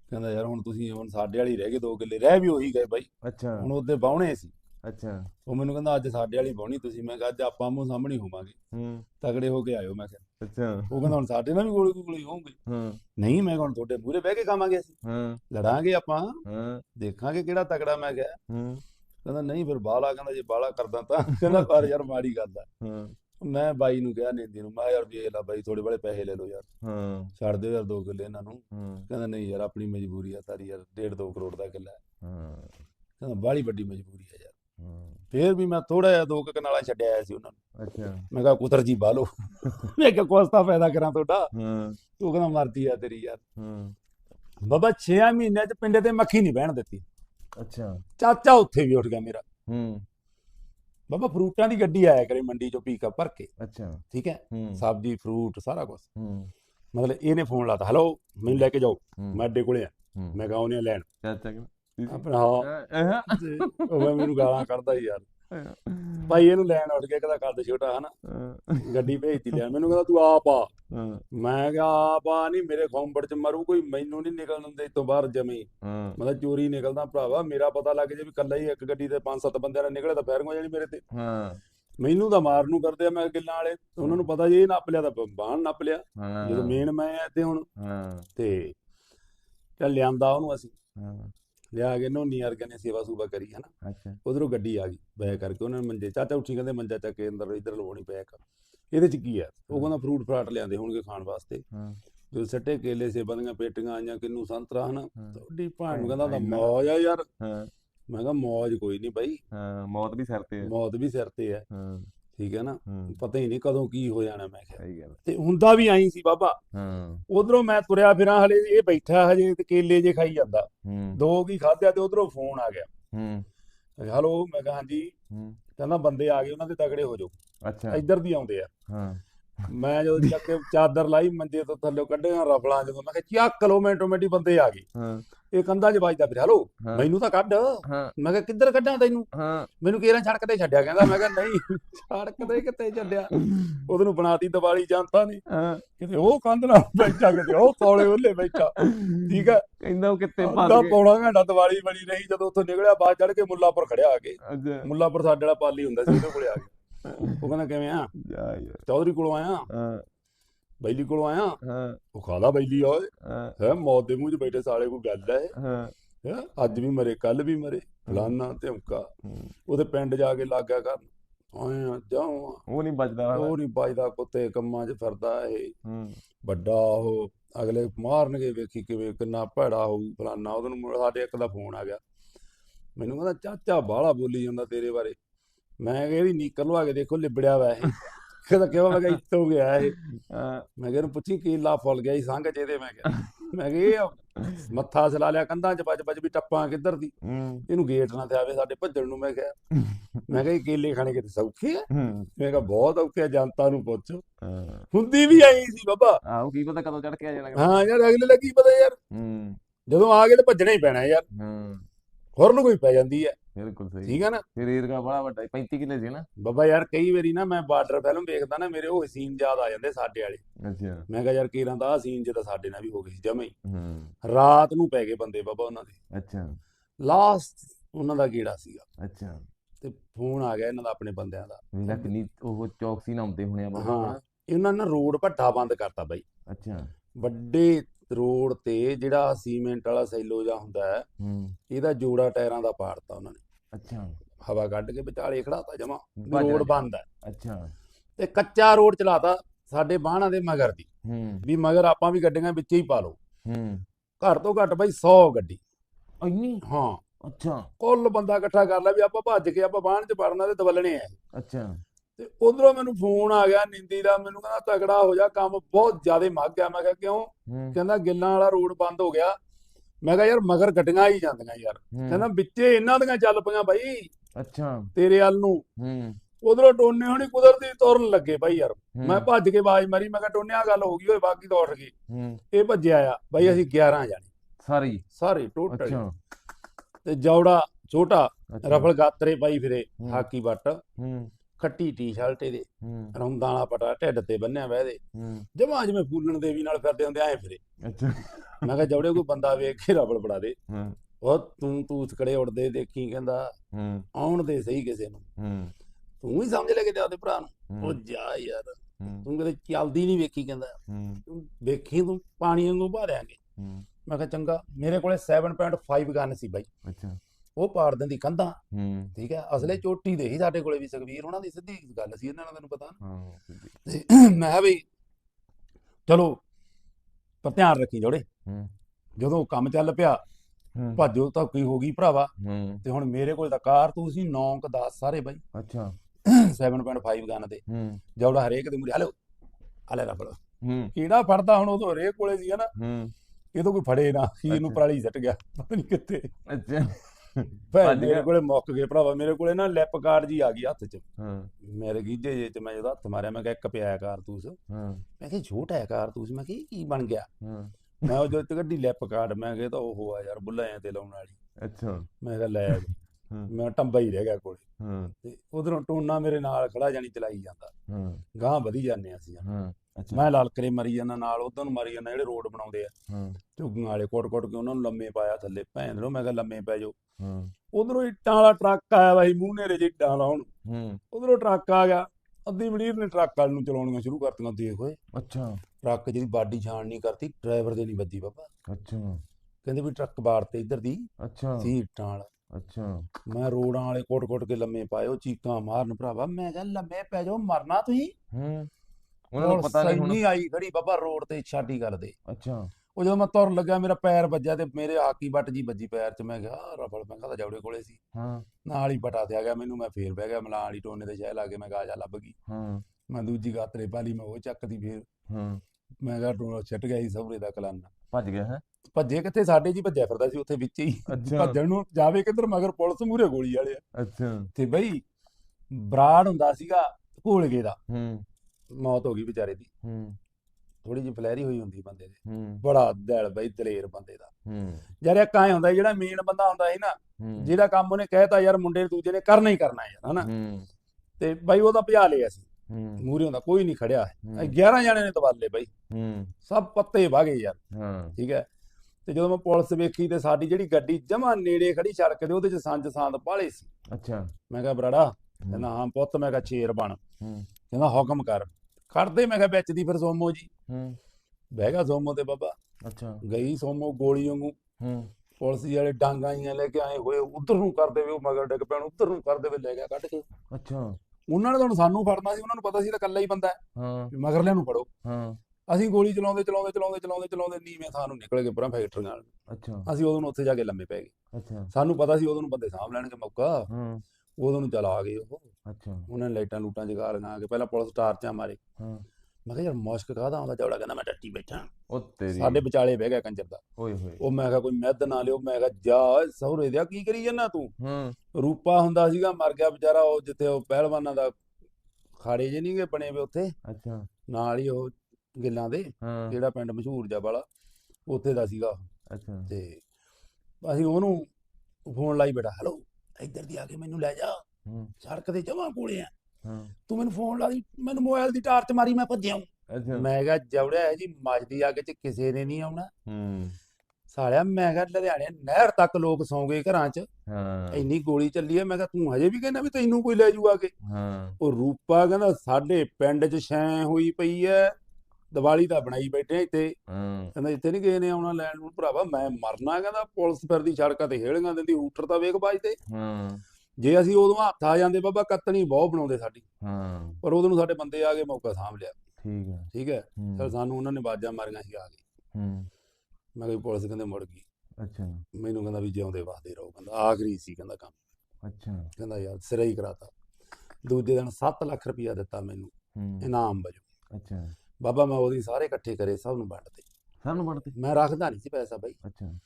A: ਕਹਿੰਦਾ ਯਾਰ ਹੁਣ ਤੁਸੀਂ ਹੁਣ ਸਾਡੇ ਵਾਲੀ ਰਹਿ ਗਏ ਦੋ ਕਿੱਲੇ ਰਹਿ ਵੀ ਉਹੀ ਗਏ ਬਾਈ।
B: ਅੱਛਾ।
A: ਹੁਣ ਉਹਦੇ ਬਾਉਣੇ ਸੀ।
B: ਅੱਛਾ।
A: ਉਹ ਮੈਨੂੰ ਕਹਿੰਦਾ ਅੱਜ ਸਾਡੇ ਵਾਲੀ ਬਾਉਣੀ ਤੁਸੀਂ। ਮੈਂ ਕਿਹਾ ਅੱਜ ਆਪਾਂ ਮੂੰਹ ਸਾਹਮਣੇ ਹੋਵਾਂਗੇ।
B: ਹੂੰ।
A: ਤਗੜੇ ਹੋ ਕੇ ਆਇਓ ਮੈਂ ਕਿਹਾ।
B: ਅੱਛਾ।
A: ਉਹ ਕਹਿੰਦਾ ਹੁਣ ਸਾਡੇ ਨਾਲ ਵੀ ਗੋਲੀ ਗੋਲੀ ਹੋਊਗੀ।
B: ਹਾਂ।
A: ਨਹੀਂ ਮੈਂ ਹੁਣ ਤੁਹਾਡੇ ਮੂਹਰੇ ਬਹਿ ਕੇ ਖਾਵਾਂਗੇ ਅਸੀਂ।
B: ਹਾਂ।
A: ਲੜਾਂਗੇ ਆਪਾਂ।
B: ਹਾਂ।
A: ਦੇਖਾਂਗੇ ਕਿਹੜਾ ਤਗੜਾ ਮੈਂ ਕਿਹਾ।
B: ਹੂੰ।
A: ਕਹਿੰਦਾ ਨਹੀਂ ਫਿਰ ਬਾਲਾ ਕਹਿੰਦਾ ਜੇ ਬਾਲਾ ਕਰਦਾ ਤਾਂ। ਕਹਿੰਦਾ ਪਰ ਯਾਰ ਮਾੜੀ ਗੱਲ ਆ।
B: ਹਾਂ।
A: ਮੈਂ ਬਾਈ ਨੂੰ ਕਿਹਾ ਨੇਂਦੀ ਨੂੰ ਮੈਂ ਯਾਰ ਵੇਖ ਲੈ ਬਾਈ ਥੋੜੇ ਬੜੇ ਪੈਸੇ ਲੈ ਲਓ ਯਾਰ।
B: ਹਾਂ।
A: ਛੱਡ ਦਿਓ ਯਾਰ ਦੋ ਕਿੱਲੇ ਇਹਨਾਂ ਨੂੰ। ਕਹਿੰਦਾ ਨਹੀਂ ਯਾਰ ਆਪਣੀ ਮਜਬੂਰੀ ਆ ਸਾਰੀ ਯਾਰ ਡੇਢ ਦੋ ਕਰੋੜ ਦਾ ਕਿੱਲਾ। ਹੈ। ਕਹਿੰਦਾ ਬਾਹਲੀ ਵੱਡੀ ਮਜਬੂਰੀ ਹਾਂ ਫੇਰ ਵੀ ਮੈਂ ਥੋੜਾ ਜਿਹਾ ਦੋ ਕਨਾਲਾਂ ਛੱਡਿਆ ਆਇਆ ਸੀ ਉਹਨਾਂ ਨੂੰ।
B: ਅੱਛਾ।
A: ਮੈਂ ਕਿਹਾ ਕੁਤਰ ਜੀ ਬਾਲੋ ਮੈਂ ਕਿਹਾ ਕੋਸਤਾ ਪੈਦਾ ਕਰਾਂ ਤੁਹਾਡਾ।
B: ਹਾਂ।
A: ਤੂੰ ਕਹਿੰਦਾ ਮਰਦੀ ਆ ਤੇਰੀ ਯਾਰ।
B: ਹਾਂ।
A: ਬਾਬਾ 6 ਮਹੀਨਿਆਂ ਚ ਪਿੰਡੇ ਤੇ ਮੱਖੀ ਨਹੀਂ ਬਹਿਣ ਦਿੱਤੀ।
B: ਅੱਛਾ।
A: ਚਾਚਾ ਉੱਥੇ ਵੀ ਉੱਠ ਗਿਆ ਮੇਰਾ।
B: ਹੂੰ।
A: ਬਾਬਾ ਫਰੂਟਾਂ ਦੀ ਗੱਡੀ ਆਇਆ ਕਰੇ ਮੰਡੀ ਚੋਂ ਪੀਕਅਪ ਭਰ ਕੇ।
B: ਅੱਛਾ।
A: ਠੀਕ ਹੈ? ਸਬਜ਼ੀ ਫਰੂਟ ਸਾਰਾ ਕੁਝ
B: ਹੂੰ।
A: ਮਤਲਬ ਇਹਨੇ ਫੋਨ ਲਾਤਾ ਹੈਲੋ ਮੈਨੂੰ ਲੈ ਕੇ ਜਾਓ। ਮੈਂ ਅੱਡੇ ਕੋਲੇ ਆ। ਮੈਂ ਕਹਾ ਉਹਨੇ ਲੈਣ।
B: ਚਾਚਾ ਕਹਿੰਦਾ
A: ਆਪਣਾ ਹਾਂ
B: ਹਾਂ।
A: ਉਹ ਮੈਂ ਮੈਨੂੰ ਗਾਲਾਂ ਕੱਢਦਾ ਸੀ ਯਾਰ। ਭਾਈ ਇਹਨੂੰ ਲੈਣ ਉੱਠ ਕੇ ਕਹਿੰਦਾ ਕੱਦ ਛੋਟਾ ਹਨਾ? ਗੱਡੀ ਭੇਜਤੀ ਲੈਣ। ਮੈਨੂੰ ਕਹਿੰਦਾ ਤੂੰ ਆਪ ਆ।
B: ਹਾਂ।
A: ਮੈਂ ਕਿਹਾ ਆਪ ਆ ਨਹੀਂ ਮੇਰੇ ਖੌਂਬੜ ਚ ਮਰੂ ਕੋਈ ਮੈਨੂੰ ਨਹੀਂ ਨਿਕਲਣ ਦਿੰਦੇ ਇਸ ਤੋਂ ਬਾਹਰ ਜਮੀ।
B: ਹਾਂ।
A: ਮਤਲਬ ਚੋਰੀ ਨਿਕਲਦਾ ਭਰਾਵਾ ਮੇਰਾ ਪਤਾ ਲੱਗ ਜੇ ਵੀ ਕੱਲਾ ਹੀ ਇੱਕ ਗੱਡੀ ਤੇ ਪੰਜ ਸੱਤ ਬੰਦਿਆਂ ਨਾਲ ਨਿਕਲੇ ਤਾਂ ਫੈਰ ਹੋ ਜਾਣੀ ਮੇਰੇ ਤੇ।
B: ਹਾਂ।
A: ਮੈਨੂੰ ਤਾਂ ਮਾਰ ਨੂੰ ਕਰਦੇ ਆ ਮੈਂ ਗਿੱਲਾਂ ਵਾਲੇ। ਉਹਨਾਂ ਨੂੰ ਪਤਾ ਜੇ ਇਹ ਨੱਪ ਲਿਆ ਤਾਂ ਬਾਹਨ ਨੱਪ ਲਿਆ।
B: ਹਾਂ।
A: ਜਦੋਂ ਮੇਨ ਮੈਂ ਆ ਤੇ ਹੁਣ।
B: ਹਾਂ।
A: ਤੇ ਚੱਲ ਲਿਆਂਦਾ ਉਹਨੂੰ ਅਸੀਂ।
B: ਹਾਂ।
A: ਲਿਆ ਕੇ ਨੋਨੀ ਵਰਗਿਆਂ ਨੇ ਸੇਵਾ ਸੂਬਾ ਕਰੀ ਹਨਾ।
B: ਅੱਛਾ।
A: ਉਧਰੋਂ ਗੱਡੀ ਆ ਗਈ ਬੈਕ ਕਰਕੇ ਉਹਨਾਂ ਨੇ ਮੰਜੇ ਚਾਚਾ ਉੱਠੀ ਕਹਿੰਦੇ ਮੰਜਾ ਚੱਕ ਕੇ ਅੰਦਰ ਇੱਧਰ ਲਵਾਉਣੀ ਬੈਕ ਇਹਦੇ ਚ ਕੀ ਆ? ਉਹ ਕਹਿੰਦਾ ਫਰੂਟ ਫਰਾਟ ਲਿਆਂਦੇ ਹੋਣਗੇ ਖਾਣ ਵਾਸਤੇ।
B: ਹਾਂ।
A: ਜਦੋਂ ਸੱਟੇ ਕੇਲੇ ਸੇਬਾਂ ਦੀਆਂ ਪੇਟੀਆਂ ਆਈਆਂ ਕਿੰਨੂ ਸੰਤਰਾ ਹਨਾ। ਤੁਹਾਡੀ ਭਾਣ ਨੂੰ ਕਹਿੰਦਾ ਤਾਂ। ਮੌਜ ਆ ਯਾਰ।
B: ਹਾਂ।
A: ਮੈਂ ਕਿਹਾ ਮੌਜ ਕੋਈ ਨਹੀਂ ਬਾਈ।
B: ਹਾਂ ਮੌਤ ਵੀ ਸਿਰ ਤੇ ਹੈ
A: ਮੌਤ ਵੀ ਸਿਰ ਤੇ ਹੈ
B: ਹਾਂ।
A: ਠੀਕ ਹੈ ਨਾ? ਪਤਾ ਹੀ ਨਹੀਂ ਕਦੋਂ ਕੀ ਹੋ ਜਾਣਾ ਮੈਂ ਕਿਹਾ। ਤੇ ਹੁੰਦਾ ਵੀ ਆਈ ਸੀ ਬਾਬਾ।
B: ਹਾਂ।
A: ਉਧਰੋਂ ਮੈਂ ਤੁਰਿਆ ਫਿਰਾਂ ਹਲੇ ਇਹ ਬੈਠਾ ਹਜੇ ਤੇ ਕੇਲੇ ਜੇ ਖਾਈ ਜਾਂਦਾ।
B: ਹੂੰ।
A: ਦੋ ਕੀ ਖਾਧਿਆ ਤੇ ਉਧਰੋਂ ਫੋਨ ਆ ਗਿਆ।
B: ਹੂੰ।
A: ਹੈਲੋ ਮੈਂ ਕਿਹਾ
B: ਹੂੰ।
A: ਕਹਿੰਦਾ ਬੰਦੇ ਆ ਗਏ ਉਹਨਾਂ ਦੇ ਤਗੜੇ ਹੋ ਜਾਓ।
B: ਅੱਛਾ।
A: ਇੱਧਰ ਦੀ ਆਉਂਦੇ ਆ।
B: ਹਾਂ।
A: ਮੈਂ ਜਦੋਂ ਚੱਕ ਕੇ ਚਾਦਰ ਲਾਈ ਮੰਜੇ ਤੋਂ ਥੱਲੇ ਕੱਢਿਆ ਰਫਲਾਂ ਜਦੋਂ ਮੈਂ ਕਿਹਾ ਚੱਕ ਲੋ ਮਿੰਟੀ ਬੰਦੇ ਆ ਗਏ।
B: ਹਾਂ।
A: ਇਹ ਕੰਧਾਂ 'ਚ ਵੱਜਦਾ ਫਿਰ ਹੈਲੋ
B: ਹਾਂ।
A: ਮੈਨੂੰ ਤਾਂ ਕੱਢ।
B: ਹਾਂ।
A: ਮੈਂ ਕਿਹਾ ਕਿੱਧਰ ਕੱਢਾਂ ਤੈਨੂੰ?
B: ਹਾਂ।
A: ਮੈਨੂੰ ਕਿਹੜਾ ਸੜਕ ਤੇ ਛੱਡਿਆ ਕਹਿੰਦਾ ਮੈਂ ਕਿਹਾ ਨਹੀਂ ਸੜਕ ਤੇ ਕਿੱਥੇ ਛੱਡਿਆ? ਉਹਦੇ ਨੂੰ ਬਣਾਤੀ ਦੀਵਾਲੀ ਜਨਤਾ ਨੇ।
B: ਹਾਂ।
A: ਕਿਤੇ ਉਹ ਕੰਧ ਨਾਲ ਬੈਠਾ ਕਿਤੇ ਉਹ ਕੋਲੇ ਉਹਲੇ ਬੈਠਾ। ਠੀਕ ਹੈ
B: ਕਹਿੰਦਾ ਉਹ ਕਿੱਥੇ
A: ਅੱਧਾ
B: ਫਸ ਗਏ।
A: ਪੌਣਾ ਘੰਟਾ ਦੀਵਾਲੀ ਬਣੀ ਰਹੀ ਜਦੋਂ ਉੱਥੋਂ ਨਿਕਲਿਆ ਬਾਅਦ ਚੜ ਕੇ ਮੁੱਲਾਪੁਰ ਖੜਿਆ ਆ ਕੇ।
B: ਅੱਛਾ।
A: ਮੁੱਲਾਪੁਰ ਸਾਡੇ ਵਾਲਾ ਪਾਲੀ ਹੁੰਦਾ ਸੀ ਉਹਦੇ ਕੋਲੇ ਆ ਗਿਆ ਉਹ ਕਹਿੰਦਾ ਕਿਵੇਂ ਆ?
B: ਜਾ ਯਾਰ।
A: ਚੌਧਰੀ ਕੋਲੋਂ ਆਇਆ।
B: ਹਾਂ।
A: ਬੈਲੀ ਕੋਲੋਂ ਆਇਆ।
B: ਹਾਂ।
A: ਉਹ ਖਾਦਾ ਬੈਲੀ ਓਏ।
B: ਹਾਂ।
A: ਮੌਤ ਦੇ ਮੂੰਹ 'ਚ ਬੈਠੇ ਸਾਲੇ ਕੋਈ ਗੱਲ ਹੈ
B: ਹਾਂ।
A: ਹੈਂ? ਅੱਜ ਵੀ ਮਰੇ ਕੱਲ ਵੀ ਮਰੇ ਫਲਾਨਾ ਧਮਕਾ। ਉਹਦੇ ਪਿੰਡ ਜਾ ਕੇ ਲੱਗਾ ਕਰਨ। ਆਇਆ ਜਾਵਾਂ
B: ਉਹ ਨਹੀਂ ਬਚਦਾ
A: ਉਹ ਨਹੀਂ ਬਾਜਦਾ ਕੁੱਤੇ ਕੰਮਾਂ 'ਚ ਫਿਰਦਾ ਇਹ। ਵੱਡਾ ਉਹ ਅਗਲੇ ਮਾਰਨਗੇ ਵੇਖੀ ਕਿਵੇਂ ਕਿੰਨਾ ਭੈੜਾ ਹੋਊ ਫਲਾਨਾ। ਉਹਦੇ ਨੂੰ ਮੁੜ- ਸਾਡੇ ਇੱਕ ਦਾ ਫੋਨ ਆ ਗਿਆ। ਮੈਨੂੰ ਕਹਿੰਦਾ ਚਾਚਾ ਬਾਹਲਾ ਬੋਲੀ ਜਾਂਦਾ ਤੇਰੇ ਬਾਰੇ। ਮੈਂ ਕਿਹਾ ਇਹਦੀ ਨੀਕਰ ਲਵਾ ਕੇ ਦੇਖੋ ਲਿਬੜਿਆ ਵਾ ਇਹ। ਕਹਿੰਦਾ ਕਿਉਂ ਮੈਂ ਕਿਹਾ ਇੱਥੋਂ ਗਿਆ ਇਹ? ਮੈਂ ਕਿਹਾ ਪੁੱਛੀ ਕੀ ਲਾ ਫੁੱਲ ਗਿਆ ਸੀ ਸੰਗ ਚ ਇਹਦੇ ਮੈਂ ਕਿਹਾ। ਮੈਂ ਕਿਹਾ ਇਹ ਮੱਥਾ ਸਲਾ ਲਿਆ ਕੰਧਾਂ 'ਚ ਵੱਜ ਵੱਜ ਵੀ ਟੱਪਾਂ ਕਿੱਧਰ ਦੀ। ਇਹਨੂੰ ਗੇਟ ਨਾ ਤੇ ਆਵੇ ਸਾਡੇ ਭੱਜਣ ਨੂੰ ਮੈਂ ਕਿਹਾ। ਮੈਂ ਕਿਹਾ ਇਹ ਕੇਲੇ ਖਾਣੇ ਕਿਤੇ ਸੌਖੇ ਆ? ਮੈਂ ਕਿਹਾ ਬਹੁਤ ਔਖੇ ਆ ਜਨਤਾ ਨੂੰ ਪੁੱਛ। ਹੁੰਦੀ ਵੀ ਆਈ ਸੀ ਬਾਬਾ।
B: ਆਹੋ ਕੀ ਪਤਾ ਕਦੋਂ ਚੜ ਕੇ ਆ ਜਾਣਾ।
A: ਹਾਂ ਯਾਰ ਅਗਲੇ ਲੱਗੀ ਪਤਾ ਯਾਰ। ਜਦੋਂ ਆ ਗਏ ਤਾਂ ਭੱਜਣਾ ਹੀ ਪੈਣਾ ਯਾਰ। ਹੋਰ ਨੂੰ ਕੋਈ ਪੈ ਜਾਂਦੀ ਹੈ
B: ਬਿਲਕੁਲ ਸਹੀ
A: ਠੀਕ ਹੈ ਨਾ?
B: ਫਿਰ ਏਰਗਾ ਬੜਾ ਵੱਡਾ 35 ਕਿੱਲੇ ਸੀ ਨਾ?
A: ਬਾਬਾ ਯਾਰ ਕਈ ਵਾਰੀ ਨਾ ਮੈਂ ਬਾਰਡਰ ਫਿਲਮ ਵੇਖਦਾ ਨਾ ਮੇਰੇ ਉਹ ਸੀਨ ਯਾਦ ਆ ਜਾਂਦੇ ਸਾਡੇ ਵਾਲੇ।
B: ਅੱਛਾ।
A: ਮੈਂ ਕਿਹਾ ਯਾਰ ਕੀਰਾਂ ਦਾ ਆ ਸੀਨ ਜੇ ਤਾਂ ਸਾਡੇ ਨਾਲ ਵੀ ਹੋ ਗਈ ਸੀ ਜਮੇ
B: ਹੂੰ।
A: ਰਾਤ ਨੂੰ ਪੈ ਗਏ ਬੰਦੇ ਬਾਬਾ ਉਹਨਾਂ ਦੇ।
B: ਅੱਛਾ।
A: ਲਾਸਟ ਉਹਨਾਂ ਦਾ ਗੇੜਾ ਸੀਗਾ।
B: ਅੱਛਾ।
A: ਤੇ ਫੋਨ ਆ ਗਿਆ ਇਹਨਾਂ ਦਾ ਆਪਣੇ ਬੰਦਿਆਂ ਦਾ।
B: ਵੇਲਾ ਕਿੰਨੀ ਉਹ ਚੌਕਸੀ ਨਾ ਹੁੰਦੇ ਹੋਣੇ ਆ ਬਾਬਾ।
A: ਹਾਂ ਇਹਨਾਂ ਨੇ ਰੋਡ ਭੱਠਾ ਬੰਦ ਕਰਤਾ ਬਾਈ।
B: ਅੱਛਾ।
A: ਵੱਡੇ ਰੋਡ ਤੇ ਜਿਹੜਾ ਸੀਮੈਂਟ ਵਾਲਾ ਸੈਲੋ ਜਾਂ ਹੁੰਦਾ ਹੈ
B: ਹੂੰ।
A: ਇਹਦਾ ਜੋੜਾ ਟਾਇਰਾਂ ਦਾ ਪਾੜਤਾ ਉਹਨਾਂ ਨੇ।
B: ਅੱਛਾ।
A: ਹਵਾ ਕੱਢ ਕੇ ਵਿਚਾਲੇ ਖੜਾਤਾ ਜਮਾ ਰੋਡ। ਬੰਦ ਹੈ
B: ਅੱਛਾ।
A: ਤੇ ਕੱਚਾ ਰੋਡ ਚਲਾਤਾ ਸਾਡੇ ਬਾਹਣਾ ਦੇ ਮਗਰ ਦੀ।
B: ਹੂੰ।
A: ਵੀ ਮਗਰ ਆਪਾਂ ਵੀ ਗੱਡੀਆਂ ਵਿੱਚ ਹੀ ਪਾ ਲਓ।
B: ਹੂੰ।
A: ਘੱਟ ਤੋਂ ਘੱਟ ਬਾਈ 100 ਗੱਡੀ।
B: ਇੰਨੀ?
A: ਹਾਂ।
B: ਅੱਛਾ।
A: ਕੁੱਲ ਬੰਦਾ ਇਕੱਠਾ ਕਰ ਲਿਆ ਵੀ ਆਪਾਂ ਭੱਜ ਕੇ ਆਪਾਂ ਬਾਹਣ ਚ ਪੜਨਾ ਤੇ ਦਵਲਣੇ ਆ।
B: ਅੱਛਾ।
A: ਤੇ ਉਧਰੋਂ ਮੈਨੂੰ ਫੋਨ ਆ ਗਿਆ ਨਿੰਦੀ ਦਾ ਮੈਨੂੰ ਕਹਿੰਦਾ ਤਗੜਾ ਹੋ ਜਾ ਕੰਮ ਬਹੁਤ ਜ਼ਿਆਦਾ ਮੱਗ ਗਿਆ। ਮੈਂ ਕਿਹਾ ਕਿਉਂ? ਕਹਿੰਦਾ ਗਿੱਲਾਂ ਵਾਲਾ ਰੋਡ ਬੰਦ ਹੋ ਗਿਆ। ਮੈਂ ਕਿਹਾ ਯਾਰ ਮਗਰ ਗੱਡੀਆਂ ਹੀ ਜਾਂਦੀਆਂ ਯਾਰ। ਕਹਿੰਦਾ ਵਿੱਚੇ ਇਹਨਾਂ ਦੀਆਂ ਚੱਲ ਪਈਆਂ ਬਾਈ
B: ਅੱਛਾ।
A: ਤੇਰੇ ਵੱਲ ਨੂੰ।
B: ਹੂੰ।
A: ਉਧਰੋਂ ਟੋਨੇ ਹੋਣੀ ਕੁਦਰਤੀ ਤੁਰਨ ਲੱਗੇ ਬਾਈ ਯਾਰ। ਮੈਂ ਭੱਜ ਕੇ ਆਵਾਜ਼ ਮਾਰੀ ਮੈਂ ਕਿਹਾ ਟੋਨਿਆ ਗੱਲ ਹੋ ਗਈ ਓਏ ਬਾਕੀ ਉੱਠ ਗਏ ਇਹ ਭੱਜਿਆ ਆ ਬਾਈ ਅਸੀਂ 11 ਜਾਣੇ।
B: ਸਾਰੀ?
A: ਸਾਰੇ ਟੋਟਲ
B: ਅੱਛਾ।
A: ਤੇ ਜੌੜਾ ਛੋਟਾ ਰਫਲ ਗਾਤਰੇ ਪਾਈ ਫਿਰੇ। ਹਾਕੀ ਬੱਟ
B: ਹੂੰ।
A: ਖੱਟੀ ਟੀ-ਸ਼ਰਟ ਇਹਦੇ ਰੌਂਦਾਂ ਵਾਲਾ ਪਟਾ ਢਿੱਡ ਤੇ ਬੰਨਿਆ ਵਾ ਇਹਦੇ। ਜਮਾਂ ਜਿਵੇਂ ਫੂਲਣ ਦੇਵੀ ਨਾਲ ਫਿਰਦੇ ਹੁੰਦੇ ਐ ਫਿਰੇ।
B: ਅੱਛਾ।
A: ਮੈਂ ਕਿਹਾ ਜੌੜੇ ਕੋਈ ਬੰਦਾ ਵੇਖ ਕੇ ਰਫਲ ਫੜਾ ਦੇ। ਉਹ ਤੂੰ ਤੂੰ ਸਕੜੇ ਉੜਦੇ ਦੇਖੀ ਕਹਿੰਦਾ ਆਉਣ ਦੇ ਸਹੀ ਕਿਸੇ ਨੂੰ। ਤੂੰ ਹੀ ਸਮਝ ਲੈ ਕੇ ਆਪਦੇ ਭਰਾ ਨੂੰ। ਉਹ ਜਾ ਯਾਰ। ਤੂੰ ਕਦੇ ਚੱਲਦੀ ਨਹੀਂ ਵੇਖੀ ਕਹਿੰਦਾ। ਤੂੰ ਵੇਖੀ ਤੂੰ ਪਾਣੀ ਵਾਂਗੂ ਭਾਰਿਆਂਗੇ ਮੈਂ ਕਿਹਾ ਚੰਗਾ ਮੇਰੇ ਕੋਲੇ 7.5 ਗਨ ਸੀ ਬਾਈ।
B: ਅੱਛਾ।
A: ਉਹ ਪਾੜ ਦਿੰਦੀ ਕੰਧਾਂ।
B: ਹੂੰ।
A: ਠੀਕ ਹੈ ਅਸਲੇ ਚੋਟੀ ਦੇ ਹੀ ਸਾਡੇ ਕੋਲੇ ਵੀ ਸੁਖਵੀਰ ਉਹਨਾਂ ਦੀ ਸਿੱਧੀ ਗੱਲ ਸੀ ਇਹਨਾਂ ਨਾਲ ਤੈਨੂੰ ਪਤਾ ਨਾ।
B: ਹਾਂ।
A: ਤੇ ਮੈਂ ਵੀ ਚਲੋ ਪਰ ਧਿਆਨ ਰੱਖੀ ਜੋੜੇ।
B: ਹੂੰ।
A: ਜਦੋਂ ਕੰਮ ਚੱਲ ਪਿਆ ਭਾਜੋ ਤਾਂ ਕੀ ਹੋ ਗਈ ਭਰਾਵਾ। ਤੇ ਹੁਣ ਮੇਰੇ ਕੋਲ ਤਾਂ ਕਾਰ ਤੂੰ ਸੀ 9 ਕ 10 ਸਾਰੇ ਬਾਈ।
B: ਅੱਛਾ।
A: 7.5 ਗਨ ਦੇ। ਜੌੜਾ ਹਰੇਕ ਦੇ ਮੂਰੇ ਹਲੋ। ਹਲੇ
B: ਹੂੰ।
A: ਕਿਹੜਾ ਫੜਦਾ ਹੁਣ ਉਦੋਂ ਹਰੇਕ ਕੋਲੇ ਸੀ ਨਾ।
B: ਹੂੰ।
A: ਇਹ ਤੋਂ ਕੋਈ ਫੜੇ ਨਾ ਕੀ ਇਹਨੂੰ। ਪਰਾਲੀ ਸੱਟ ਗਿਆ ਪਤਾ ਨਹੀਂ ਕਿੱਥੇ।
B: ਅੱਛਾ।
A: ਭੈਣ ਮੇਰੇ। ਕੋਲੇ ਮੁੱਕ ਗਏ ਭਰਾਵਾ ਮੇਰੇ ਕੋਲੇ ਨਾ ਲਿਪ ਕਾਰਡ ਜੀ ਆ ਗਈ ਹੱਥ 'ਚ।
B: ਹਾਂ।
A: ਮੇਰੇ ਗੀਜੇ ਜੇ 'ਚ ਮੈਂ ਜਦੋਂ ਹੱਥ ਮਾਰਿਆ ਮੈਂ ਕਿਹਾ ਇੱਕ ਪਿਆ ਕਾਰਤੂਸ।
B: ਹਾਂ।
A: ਮੈਂ ਕਿਹਾ ਛੋਟਾ ਹੈ ਕਾਰਤੂਸ ਮੈਂ ਕਿਹਾ ਇਹ ਕੀ ਬਣ ਗਿਆ?
B: ਹਾਂ।
A: ਮੈਂ ਉਹ ਜਦੋਂ ਗੱਡੀ ਲਿਪ ਕਾਰਡ ਮੈਂ ਕਿਹਾ ਇਹ ਤਾਂ ਉਹ ਆ ਯਾਰ ਬੁੱਲਾਂ ਤੇ ਲਾਉਣ ਵਾਲੀ।
B: ਅੱਛਾ।
A: ਮੈਂ ਕਿਹਾ ਲੈ ਮੈਂ ਟੰਬਾ ਹੀ ਰਹਿ ਗਿਆ ਕੋਲੇ।
B: ਹਾਂ।
A: ਤੇ ਉਧਰੋਂ ਟੋਨਾ ਮੇਰੇ ਨਾਲ ਖੜਾ ਜਾਣੀ ਚਲਾਈ ਜਾਂਦਾ।
B: ਹਾਂ।
A: ਗਾਂ ਵਧੀ ਜਾਂਦੇ ਅਸੀਂ
B: ਹਾਂ ਅੱਛਾ।
A: ਮੈਂ ਲਾਲਕਰੇ ਮਰੀ ਜਾਂਦਾ ਨਾਲ ਉਧਰ ਨੂੰ ਮਰੀ ਜਾਂਦਾ ਜਿਹੜੇ ਰੋਡ ਬਣਾਉਂਦੇ ਆ।
B: ਹਾਂ।
A: ਝੁੱਗੀਆਂ ਵਾਲੇ ਕੋਟ-ਕੋਟ ਕੇ ਉਹਨਾਂ ਨੂੰ ਲੰਮੇ ਪਾਇਆ ਥੱਲੇ। ਭੈਣ ਨੂੰ ਮੈਂ ਕਿਹਾ ਲੰਮੇ ਪੈ ਜਾਓ।
B: ਹਾਂ।
A: ਉਧਰੋਂ ਇੱਟਾਂ ਵਾਲਾ ਟਰੱਕ ਆਇਆ ਬਾਈ ਮੂੰਹ ਨੇਰੇ ਜਿਹੇ ਇੱਟਾਂ ਲਾਉਣ
B: ਹੂੰ।
A: ਉਧਰੋਂ ਟਰੱਕ ਆ ਗਿਆ। ਅੱਧੀ ਮੜੀਰ ਨੇ ਟਰੱਕ ਵਾਲ ਨੂੰ ਚਲਾਉਣੀਆਂ ਸ਼ੁਰੂ ਕਰਤੀਆਂ ਦੇਖ ਓਏ।
B: ਅੱਛਾ।
A: ਟਰੱਕ ਜਿਹੜੀ ਬਾਡੀ ਛਾਣ ਨਹੀਂ ਕਰਤੀ ਡਰਾਈਵਰ ਦੇ ਨਹੀਂ ਵੱਜੀ ਬਾਬਾ।
B: ਅੱਛਾ।
A: ਕਹਿੰਦੇ ਵੀ ਟਰੱਕ ਬਾੜ ਤੇ ਇੱਧਰ ਦੀ
B: ਅੱਛਾ।
A: ਸੀ ਇੱਟਾਂ ਵਾਲਾ।
B: ਅੱਛਾ।
A: ਮੈਂ ਰੋਡਾਂ ਵਾਲੇ ਕੋਟ-ਕੋਟ ਕੇ ਲੰਮੇ ਪਾਏ ਉਹ ਚੀਕਾਂ ਮਾਰਨ ਭਰਾਵਾ। ਮੈਂ ਕਿਹਾ ਲੰਮੇ ਪੈ ਜਾਓ ਮਰਨਾ ਤੁਸੀਂ।
B: ਹੂੰ। ਉਹਨਾਂ ਨੂੰ ਪਤਾ ਨਹੀਂ ਹੁਣ।
A: ਨਹੀਂ ਆਈ ਖੜੀ ਬਾਬਾ ਰੋਡ ਤੇ ਛਾਡੀ ਕਰਦੇ
B: ਅੱਛਾ।
A: ਉਹ ਜਦੋਂ ਮੈਂ ਤੁਰਨ ਲੱਗਾ ਮੇਰਾ ਪੈਰ ਵੱਜਿਆ ਤੇ ਮੇਰੇ ਹਾਕੀ ਬੱਟ ਜੀ ਵੱਜੀ ਪੈਰ 'ਚ। ਮੈਂ ਕਿਹਾ ਰਫਲ ਮੈਂ ਕਹਦਾ ਜੌੜੇ ਕੋਲੇ ਸੀ।
B: ਹਾਂ।
A: ਨਾਲ ਹੀ ਪਟਾ ਤੇ ਆ ਗਿਆ ਮੈਨੂੰ ਮੈਂ ਫੇਰ ਬਹਿ ਗਿਆ ਮਲਾਂ ਵਾਲੀ ਟੋਨੇ ਦੇ ਸ਼ਹਿ ਲਾ ਕੇ ਮੈਂ ਗਾਜਾ ਲੱਭ ਗਈ।
B: ਹਾਂ।
A: ਮੈਂ ਦੂਜੀ ਗਾਤਰੇ ਪਾਲੀ ਮੈਂ ਉਹ ਚੱਕਦੀ ਫੇਰ।
B: ਹਾਂ।
A: ਮੈਂ ਕਿਹਾ ਟੋਨਾ ਛੱਟ ਗਿਆ ਸੀ ਸਭਰੇ ਦਾ ਕਲਾਨਾ।
B: ਭੱਜ ਗਿਆ ਹੈ?
A: ਭੱਜੇ ਕਿੱਥੇ? ਸਾਡੇ ਜੀ ਭੱਜਿਆ ਫਿਰਦਾ ਸੀ ਉੱਥੇ ਵਿੱਚ ਹੀ। ਭੱਜਣ ਨੂੰ ਜਾਵੇ ਕਿੱਧਰ ਮਗਰ ਪੁਲਿਸ ਮੂਰੇ ਗੋਲੀ ਵਾਲੇ ਆ।
B: ਅੱਛਾ।
A: ਤੇ ਬਈ ਬਰਾੜ ਹੁੰਦਾ ਸੀਗਾ ਘੋਲਗੇ ਦਾ।
B: ਹੂੰ।
A: ਮੌਤ ਹੋ ਗਈ ਵਿਚਾਰੇ ਦੀ।
B: ਹੂੰ।
A: ਥੋੜੀ ਜਿਹੀ ਫਲੈਰੀ ਹੋਈ ਹੁੰਦੀ ਬੰਦੇ ਦੇ।
B: ਹੂੰ।
A: ਬੜਾ ਦਿਲ ਬਈ ਦਲੇਰ ਬੰਦੇ ਦਾ।
B: ਹੂੰ।
A: ਯਾਰ ਇੱਕ ਐਂ ਹੁੰਦਾ ਜਿਹੜਾ ਮੇਨ ਬੰਦਾ ਹੁੰਦਾ ਸੀ ਨਾ
B: ਹੂੰ।
A: ਜਿਹੜਾ ਕੰਮ ਉਹਨੇ ਕਹਿਤਾ ਯਾਰ ਮੁੰਡੇ ਨੇ ਦੂਜੇ ਨੇ ਕਰਨਾ ਹੀ ਕਰਨਾ ਯਾਰ ਹਨਾ?
B: ਹੂੰ।
A: ਤੇ ਬਾਈ ਉਹਦਾ ਭਜਾ ਲਿਆ ਸੀ।
B: ਹੂੰ।
A: ਮੂਰੇ ਹੁੰਦਾ ਕੋਈ ਨਹੀਂ ਖੜਿਆ।
B: ਹੂੰ,
A: 11 ਜਣੇ ਨੇ ਤਬਾਲੇ ਬਾਈ।
B: ਹੂੰ।
A: ਸਭ ਪੱਤੇ ਵਾਗੇ ਯਾਰ।
B: ਹਾਂ।
A: ਠੀਕ ਹੈ। ਤੇ ਜਦੋਂ ਮੈਂ ਪੁਲਿਸ ਵੇਖੀ ਤੇ ਸਾਡੀ ਜਿਹੜੀ ਗੱਡੀ ਜਮਾ ਨੇੜੇ ਖੜੀ ਸੜਕ ਦੇ ਉਹਦੇ ਚ ਸੰਜ ਸੰਦ ਪਾਲੇ ਸੀ।
B: ਅੱਛਾ।
A: ਮੈਂ ਕਿਹਾ ਬਰਾੜਾ ਕਹਿੰਦਾ ਹਾਂ ਪੁੱਤ ਮੈਂ ਕਿਹਾ ਸ਼ੇਰ ਬਣ।
B: ਹੂੰ।
A: ਕਹਿੰਦਾ ਹੁਕਮ ਕਰ। ਖੜਦੇ ਮੈਂ ਕਿਹਾ ਵਿੱਚ ਦੀ ਫਿਰ ਸੋਮੋ ਜੀ।
B: ਹੂੰ।
A: ਬਹਿ ਗਿਆ ਸੋਮੋ ਤੇ ਬਾਬਾ।
B: ਅੱਛਾ।
A: ਗਈ ਸੋਮੋ ਗੋਲੀ ਵਾਂਗੂ।
B: ਹੂੰ।
A: ਪੁਲਿਸ ਵਾਲੇ ਡਾਂਗਾਂ ਜਿਹੀਆਂ ਲੈ ਕੇ ਆਏ ਹੋਏ ਉਧਰ ਨੂੰ ਕਰਦੇ ਵੇ ਉਹ ਮਗਰ ਡਿੱਗ ਪੈਣ ਉਧਰ ਨੂੰ ਕਰਦੇ ਵੇ ਲੈ ਗਿਆ ਕੱਢ ਕੇ।
B: ਅੱਛਾ।
A: ਉਹਨਾਂ ਨੇ ਤਾਂ ਹੁਣ ਸਾਨੂੰ ਫੜਨਾ ਸੀ ਉਹਨਾਂ ਨੂੰ ਪਤਾ ਸੀ ਤਾਂ ਇਕੱਲਾ ਹੀ ਬੰਦਾ ਹੈ।
B: ਹਾਂ।
A: ਵੀ ਮਗਰਲਿਆਂ ਨੂੰ ਫੜੋ।
B: ਹਾਂ।
A: ਅਸੀਂ ਗੋਲੀ ਚਲਾਉਂਦੇ ਚਲਾਉਂਦੇ ਚਲਾਉਂਦੇ ਚਲਾਉਂਦੇ ਚਲਾਉਂਦੇ ਨੀਵੇਂ ਥਾਂ ਨੂੰ ਨਿਕਲ ਗਏ ਪਰਾਂ ਫੈਕਟਰੀਆਂ ਨਾਲ।
B: ਅੱਛਾ।
A: ਅਸੀਂ ਉਦੋਂ ਨੂੰ ਉੱਥੇ ਜਾ ਕੇ ਲੰਮੇ ਪੈ ਗਏ।
B: ਅੱਛਾ।
A: ਸਾਨੂੰ ਪਤਾ ਸੀ ਉਦੋਂ ਨੂੰ ਬੰਦੇ ਸਾਂਭ ਲੈਣਗੇ ਮੌਕਾ।
B: ਹਾਂ।
A: ਉਦੋਂ ਨੂੰ ਚਲਾ ਗਏ ਉਹ।
B: ਅੱਛਾ।
A: ਉਹਨਾਂ ਨੇ ਲਾਈਟਾਂ ਲੂਟਾਂ ਜਗਾ ਆ ਕੇ ਪਹਿਲਾਂ ਪੁਲਿਸ ਟਾਰਚਾਂ ਮਾਰੇ।
B: ਹਾਂ।
A: ਮੈਂ ਕਿਹਾ ਯਾਰ ਮੁਸ਼ਕ ਕਾਹਦਾ ਆਉਂਦਾ? ਚੌੜਾ ਕਹਿੰਦਾ ਮੈਂ ਟੱਟੀ ਬੈਠਾ।
B: ਉਹ ਤੇਰੀ
A: ਸਾਡੇ ਵਿਚਾਲੇ ਬਹਿ ਗਿਆ ਕੰਜਰ ਦਾ।
B: ਓਏ ਹੋਏ।
A: ਉਹ ਮੈਂ ਕਿਹਾ ਕੋਈ ਮਿੱਧ ਨਾ ਲਿਓ। ਮੈਂ ਕਿਹਾ ਜਾ ਸਹੁਰੇ ਦਿਆ ਕੀ ਕਰੀ ਜੰਨਾ ਤੂੰ?
B: ਹੂੰ।
A: ਰੂਪਾ ਹੁੰਦਾ ਸੀਗਾ ਮਰ ਗਿਆ ਵਿਚਾਰਾ ਉਹ ਜਿੱਥੇ ਉਹ ਪਹਿਲਵਾਨਾਂ ਦਾ ਖਾੜੇ ਜੇ ਨਹੀਂਗੇ ਬਣੇ ਵੇ ਉੱਥੇ।
B: ਅੱਛਾ।
A: ਨਾਲ ਹੀ ਉਹ ਗਿੱਲਾਂ ਦੇ ਜਿਹੜਾ ਪਿੰਡ ਮਸ਼ਹੂਰ ਜਾ ਵਾਲਾ ਉੱਥੇ ਦਾ ਸੀਗਾ।
B: ਅੱਛਾ।
A: ਤੇ ਅਸੀਂ ਉਹਨੂੰ ਫੋਨ ਲਾਈ ਬੈਠਾ ਹੈਲੋ ਇੱਧਰ ਦੀ ਆ ਕੇ ਮੈਨੂੰ ਲੈ ਜਾ। ਸੜਕ ਤੇ ਜਮਾਂ ਕੋਲੇ ਆ। ਤੂੰ ਮੈਨੂੰ ਫੋਨ ਲਾ ਦੀ ਮੈਨੂੰ ਮੋਬਾਈਲ ਦੀ ਟਾਰਚ ਮਾਰੀ ਮੈਂ ਭੱਜਿਆ
B: ਅੱਛਾ।
A: ਮੈਂ ਕਿਹਾ ਜਵੜਿਆ ਹੈ ਜੀ ਮੱਜਦੀ ਆ ਕੇ ਚ ਕਿਸੇ ਨੇ ਨਹੀਂ ਆਉਣਾ।
B: ਹੂੰ।
A: ਸਾਲਿਆ ਮੈਂ ਕਿਹਾ ਲੁਧਿਆਣੇ ਨਹਿਰ ਤੱਕ ਲੋਕ ਸੌਂ ਗਏ ਘਰਾਂ 'ਚ।
B: ਹਾਂ।
A: ਇੰਨੀ ਗੋਲੀ ਚੱਲੀ ਹੈ ਮੈਂ ਕਿਹਾ ਤੂੰ ਹਜੇ ਵੀ ਕਹਿੰਦਾ ਵੀ ਤੈਨੂੰ ਕੋਈ ਲੈ ਜੂਗਾ ਕੇ
B: ਹਾਂ।
A: ਉਹ ਰੂਪਾ ਕਹਿੰਦਾ ਸਾਡੇ ਪਿੰਡ 'ਚ ਛੈਂ ਹੋਈ ਪਈ ਐ। ਦੀਵਾਲੀ ਤਾਂ ਬਣਾਈ ਬੈਠੇ ਆ ਇੱਥੇ।
B: ਹਾਂ।
A: ਕਹਿੰਦਾ ਇੱਥੇ ਨਹੀਂ ਗਏ ਨੇ ਆਉਣਾ ਲੈਣ ਨੂੰ। ਭਰਾਵਾ ਮੈਂ ਮਰਨਾ ਕਹਿੰਦਾ ਪੁਲਿਸ ਫਿਰਦੀ ਸੜਕਾਂ ਤੇ ਹੇੜੀਆਂ ਦਿੰਦੀ ਹੂਟਰ ਤਾਂ ਵੇਖ ਵੱਜਦੇ
B: ਹਾਂ।
A: ਜੇ ਅਸੀਂ ਉਦੋਂ ਹੱਥ ਆ ਜਾਂਦੇ ਬਾਬਾ ਕੱਤਣੀ ਬਹੁਤ ਬਣਾਉਂਦੇ ਸਾਡੀ।
B: ਹਾਂ।
A: ਪਰ ਉਦੋਂ ਨੂੰ ਸਾਡੇ ਬੰਦੇ ਆ ਕੇ ਮੌਕਾ ਸਾਂਭ ਲਿਆ।
B: ਠੀਕ ਹੈ।
A: ਠੀਕ ਹੈ? ਚਲ ਸਾਨੂੰ ਉਹਨਾਂ ਨੇ ਬਾਜਾਂ ਮਾਰੀਆਂ ਸੀ ਆ ਗਏ
B: ਹੂੰ।
A: ਮੈਂ ਕਿਹਾ ਪੁਲਿਸ ਕਹਿੰਦੇ ਮੁੜ ਗਈ।
B: ਅੱਛਾ।
A: ਮੈਨੂੰ ਕਹਿੰਦਾ ਵੀ ਜਿਉਂਦੇ ਵਾਦੇ ਰਹੋ। ਕਹਿੰਦਾ ਆਖਰੀ ਸੀ ਕਹਿੰਦਾ ਕੰਮ।
B: ਅੱਛਾ।
A: ਕਹਿੰਦਾ ਯਾਰ ਸਿਰਾ ਹੀ ਕਰਾਤਾ। ਦੂਜੇ ਦਿਨ 7 ਲੱਖ ਰੁਪਇਆ ਦਿੱਤਾ ਮੈਨੂੰ। ਇਨਾਮ ਵਜੋਂ।
B: ਅੱਛਾ।
A: ਬਾਬਾ ਮੈਂ ਉਹਦੀ ਸਾਰੇ ਇਕੱਠੇ ਕਰੇ ਸਭ ਨੂੰ ਵੰਡਤੇ
B: ਸਾਨੂੰ ਪੜਦੇ
A: ਮੈਂ ਰੱਖਦਾ ਨਹੀਂ ਸੀ ਪੈਸਾ ਬਾਈ।
B: ਅੱਛਾ।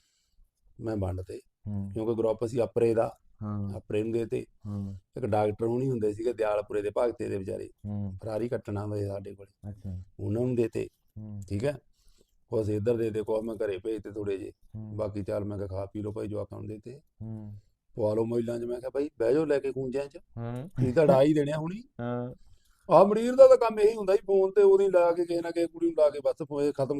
A: ਮੈਂ ਵੰਡਤੇ ਕਿਉਂਕਿ ਗਰੁੱਪ ਸੀ ਆਪਰੇ ਦਾ।
B: ਹਾਂ।
A: ਆਪਰੇ ਨੂੰ ਦੇਤੇ
B: ਹਾਂ।
A: ਇੱਕ ਡਾਕਟਰ ਹੁਣੀ ਹੁੰਦੇ ਸੀਗੇ ਦਿਆਲਪੁਰੇ ਦੇ ਭਗਤੇ ਦੇ ਵਿਚਾਰੇ।
B: ਹੂੰ।
A: ਫਰਾਰੀ ਕੱਟਣਾ ਸੀ ਸਾਡੇ ਕੋਲ।
B: ਅੱਛਾ।
A: ਉਹਨਾਂ ਨੂੰ ਦੇਤੇ ਠੀਕ ਹੈ? ਕੁਛ ਇੱਧਰ ਦੇ ਦੇ ਕੁਛ ਮੈਂ ਘਰੇ ਭੇਜਤੇ ਥੋੜੇ ਜੇ ਬਾਕੀ ਚੱਲ ਮੈਂ ਕਿਹਾ ਖਾ ਪੀ ਲਓ ਭਾਈ ਜਵਾਕਾਂ ਨੂੰ ਦੇਤੇ
B: ਹੂੰ।
A: ਪਵਾ ਲਓ ਮੋਇਲਾਂ 'ਚ। ਮੈਂ ਕਿਹਾ ਭਾਈ ਬਹਿ ਜਾਓ ਲੈ ਕੇ ਕੁੰਜਿਆਂ 'ਚ।
B: ਹਾਂ।
A: ਕੀ ਤਾਂ ਡਾ ਹੀ ਦੇਣਿਆ ਹੁਣੀ।
B: ਹਾਂ।
A: ਆਹ ਮਰੀਰ ਦਾ ਤਾਂ ਕੰਮ ਇਹੀ ਹੁੰਦਾ ਸੀ ਫੋਨ ਤੇ ਉਹਦੀ ਲਾ ਕੇ ਕਿਸੇ ਨਾ ਕਿਸੇ ਕੁੜੀ ਨੂੰ ਲਾ ਕੇ ਬਸ ਫੋਏ ਖਤਮ